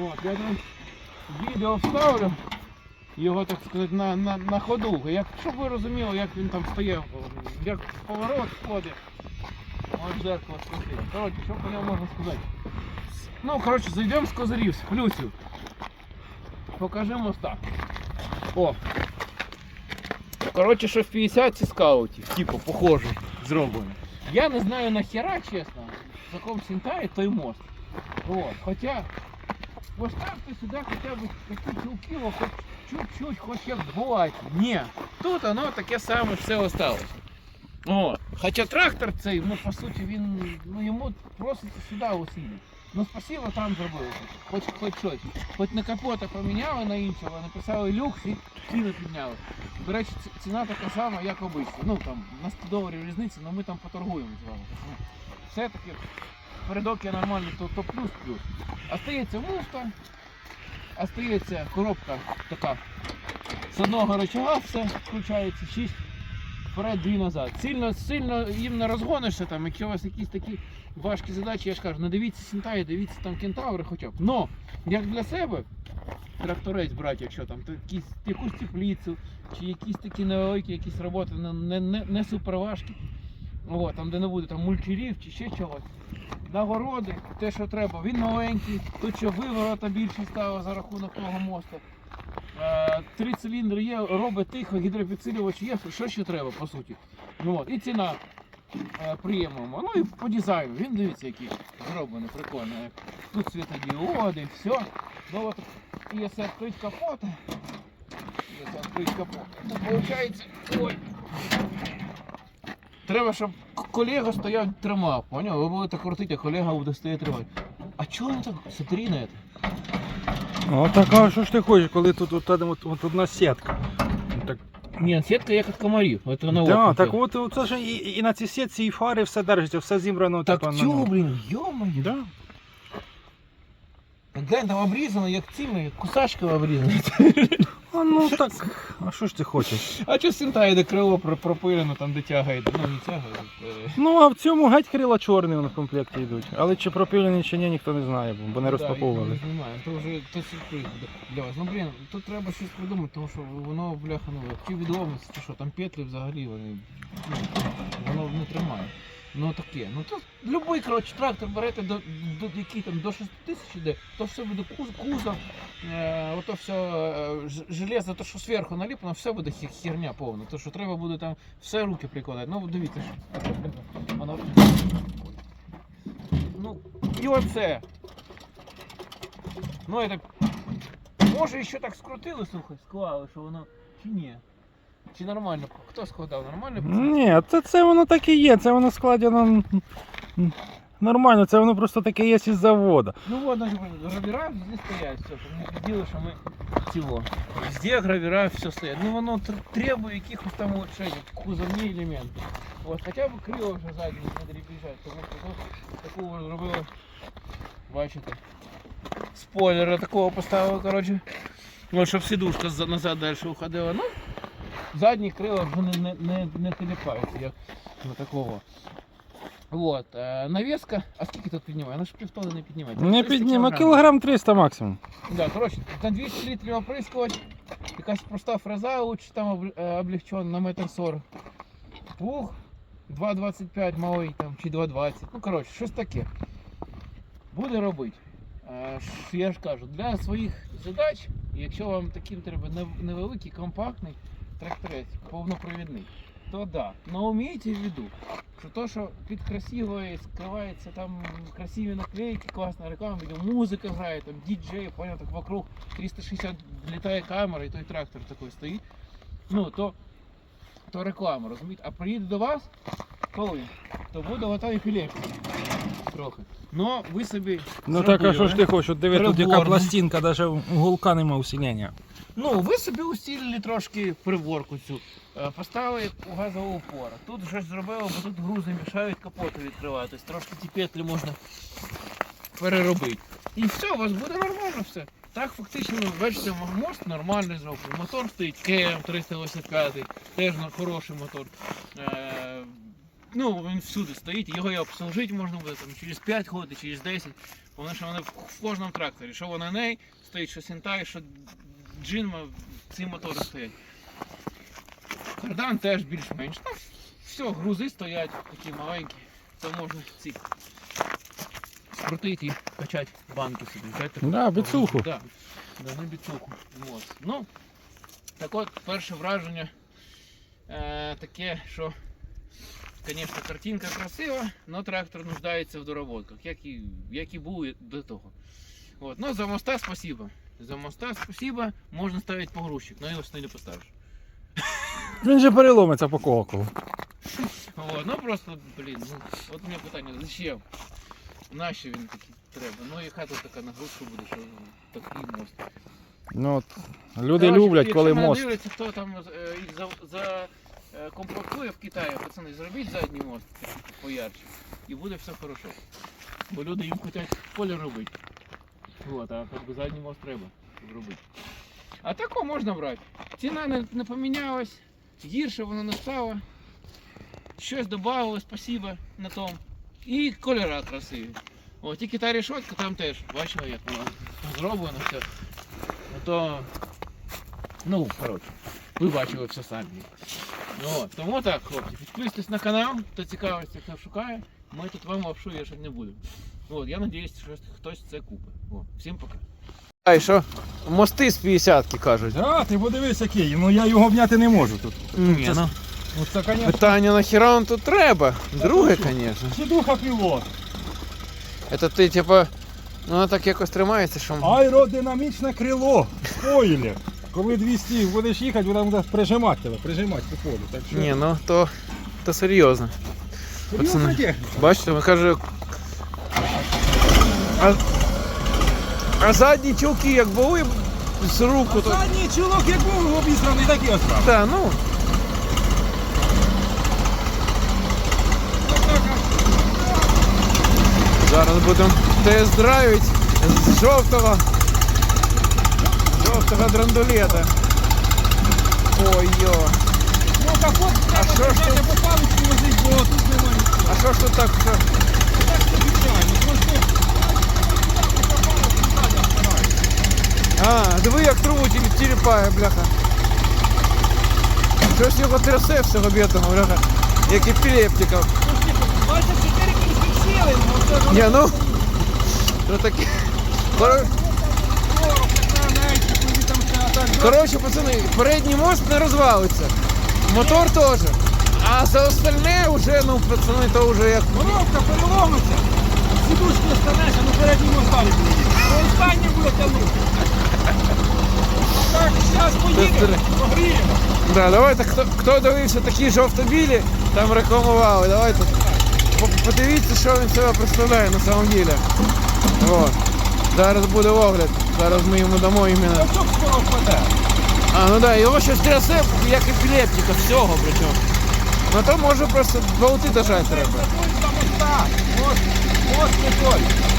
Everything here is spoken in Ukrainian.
От, я там відео вставлю, його, так сказати, на, на, на ходу. Як, щоб ви розуміли, як він там стояв, як поворот входить. От зеркало світило. Коротше, що по ньому можна сказати? Ну, коротше, зайдемо з козирів, з плюсів. Покажемо так. О. Коротше, що в 50 скаутів, типу, похоже, зроблено. Я не знаю нахера, чесно, в якому сінтає той мост. От. Хоча поставте сюди хоча б такі чулки, хоч чуть-чуть, хоч як бувати. Ні, тут воно таке саме все осталось. О, хоча трактор цей, ну по суті, він, ну йому проситься сюди усилити. Ну спасибо там зробили. Хоч хоч щось. Хоч на капота поміняли на іншого, написали люкс і ціну підняли. До речі, ціна така сама, як обично. Ну там на 100 доларів різниця, але ми там поторгуємо з вами. Все-таки передок є нормальний, то, то плюс-плюс. Остається муфта, остається коробка така. З одного рычага все включається, 6 вперед, дві назад. Сильно, сильно їм не розгонишся, там, якщо у вас якісь такі важкі задачі, я ж кажу, не дивіться Сінтаї, дивіться там кентаври хоча б. Но, як для себе, тракторець брати, якщо там то якісь, якусь теплицю, чи якісь такі невеликі якісь роботи, не, не, не, не суперважкі. О, там, де не буде там мульчерів чи ще чогось. Нагороди, те, що треба, він маленький, тут що виворота більше стало за рахунок того мосту. Е, Три циліндри є, робить тихо, гідропідсилювач є, що ще треба, по суті. Ну, от, і ціна е, приємна. Ну і по дизайну, він дивіться, який зроблений, прикольно. Тут світодіоди, все. Ну от, якщо відкрити капот, якщо відкрити капот, то виходить, ой, Треба, щоб колега стояв тримав, поняв? Ви будете крутити, а колега буде стояти тримати. А чого він так смотри? Ну так а що ж ти хочеш, коли тут от, от, от одна сітка? Ну, Так, Ні, сітка як від комарів. Це на да, так от це ж і, і на цій сітці, і фари все держиться, все зібрано. Так типа, на чого, ньому. -моє. Да. Глянь, там обрізано, як цими, кусачками обрізано. А ну так, а що ж ти хочеш? А чого синтає, де крило про- пропилено, там де тягає, ну не тягає. е, Ну а в цьому геть крила чорні в комплекті йдуть. Але чи пропилені, чи ні, ніхто не знає, бо- не да, розпаковували. не знімаємо, то вже то сюрприз буде для вас. Ну блін, тут треба щось придумати, тому що воно бляха ну чи відомість, чи що там петлі взагалі вони ну, воно не тримає. Ну таке. Ну то любий коротше, трактор берете до, до який там до 6 тисяч іде, то все буде куз, кузов, е, ото все е, железо, то що зверху наліплено, все буде херня повна. То що треба буде там все руки прикладати. Ну дивіться, воно. Ну, і оце. Ну, это... Може ще так скрутили, слухай, склали, що воно. Чи ні? Чи нормально? Хто складав? Нормально? Ні, це, це воно так і є, це воно складено м, нормально, це воно просто таке є із заводу. Ну вот, значит, гравера везде стоять, все. Не діло, що ми цього. Везде гравера все стоять. Ну воно тр- требує якихось там улучшень, кузовні елементи. От, хоча б крило вже задні не дрібіжать, тому що тут такого зробили. Бачите. Спойлера такого поставили, коротше. От, щоб сидушка за- назад далі уходила. Ну, задні крила вже не, не, не, не теліпаються, як на такого. Вот. Е, навіска, а скільки тут піднімає? Вона ж півтони не піднімає. Не 300 підніме, кілограмів. кілограм 300 максимум. Да, коротше, на 200 літрів оприскувач, якась проста фреза, лучше там е, облегчен на метр 40. Плуг 2,25 малий там, чи 2,20. Ну, коротше, щось таке. Буде робити. Е, Я ж кажу, для своїх задач, якщо вам таким треба невеликий, компактний тракторець, повнопровідний, то да. Но умійте в виду, що то, що під красивою скривається там красиві наклейки, класна реклама, відео, музика грає, там діджей, понял, так вокруг 360 літає камера і той трактор такий стоїть. Ну, то, то реклама, розумієте? А приїде до вас, коли? То буде ота епілепсія. Трохи. Но ви собі. Ну так, а що ж ти хочеш? От диви, тут яка пластинка, навіть уголка нема усилення. Ну, ви собі усилили трошки приборку цю. Е, Поставили у газову опору. Тут щось зробили, бо тут грузи мішають капоту відкриватись. Трошки ті петлі можна переробити. І все, у вас буде нормально все. Так, фактично, бачите, мост нормальний зроблений. Мотор стоїть КМ 385, теж хороший мотор. Е, ну, він всюди стоїть, його і обслужити можна буде там, через 5 років, через 10. Тому що вони в кожному тракторі. Що вона ней стоїть, що Сінтай, що Джинма, ці мотори стоять. Кардан теж більш-менш. Так, все, грузи стоять такі маленькі, то можна ці скрутити і качати банки собі. Знаєте, Да, біцуху. Да, да, на біцуху. От. Ну, так от, перше враження е, таке, що, звісно, картинка красива, але трактор нуждається в доработках, як і, як і був до того. От. Ну, за моста спасибо. За моста спасибо, можна ставити погрузчик, але його сюди не поставиш. Він же переломиться по колоколу. От. Ну просто, блін, ну, от у мене питання, зачем? Нащо він такий треба? Ну і хай тут така нагрузка буде, що такий мост. Ну, от, люди Коротше, люблять, якщо коли мене мост. Дивляться, хто там е, їх за, за е, комплектує в Китаї, пацани, зробіть задній мост такий поярче, і буде все хорошо. Бо люди їм хочуть в полі робити. Вот, а как бы задній треба зробити. А тако можна брати. Ціна не, не помінялась, гірше воно не стало. Щось додавали, спасибо на тому. І кольора красиві. О, тільки та решетка там теж, бачила, як воно зроблено все. Ну то Ну, коротше, ви бачили все самі. Ну, тому так, хлопці, підписуйтесь на канал, хто цікавиться, хто шукає. Ми тут вам лапшу вішати не будемо. От, я надіюсь, що хтось це купить. О, всім пока. А і що? Мости з 50-ки кажуть. А, ти подивись який, ну я його обняти не можу тут. Ні, Це- ну. Оце, конечно, Питання нахіра вам тут треба? Друге, звісно. сідуха пілот. Це ти, типа, ну воно так якось тримається, що. Аеродинамічне крило, спойлер. Коли 200 будеш їхати, вона буде прижимати тебе, прижимати по полю. Так що Ні, ну то, то серйозно. серйозна пацани. техніка. Бачите, ми каже. А, а задні чулки як були з руку, то. Задній чулок як був обізнаний, так і остав. Та, ну. Зараз будемо тест-драйвити з жовтого. Жовтого драндулета. Ой-йо. Ну капот А що ж тут? по паличці возить, бо тут немає нічого. А що ж тут так? Що? Так це звичайно, просто А, диви як трубу тілі- тіліпає, бляха. Щось його трясе всього бідного, бляха. Як епілептика. 24 кінських сили, ну це ж Ні, ну. Це таке. Кор- Коротше, пацани, передній мост не розвалиться. Мотор теж. А за остальне вже, ну, пацани, то вже як. Коробка переломиться, сідушки останеться, ну передній мост далі буде. Ну, Останнє буде тягнути. Так, зараз поїдемо, погріємо. Да, давайте, хто, хто дивився такі жовто-білі, там рекламували. Давайте по- подивіться, що він себе представляє на самом деле. Вот. Зараз буде огляд. Зараз ми йому дамо іменно. Качок скоро впаде. А, ну да, його щось трясе, як епілептика, всього причому. Ну то може просто болти дожати треба. Ось, ось, ось, моста.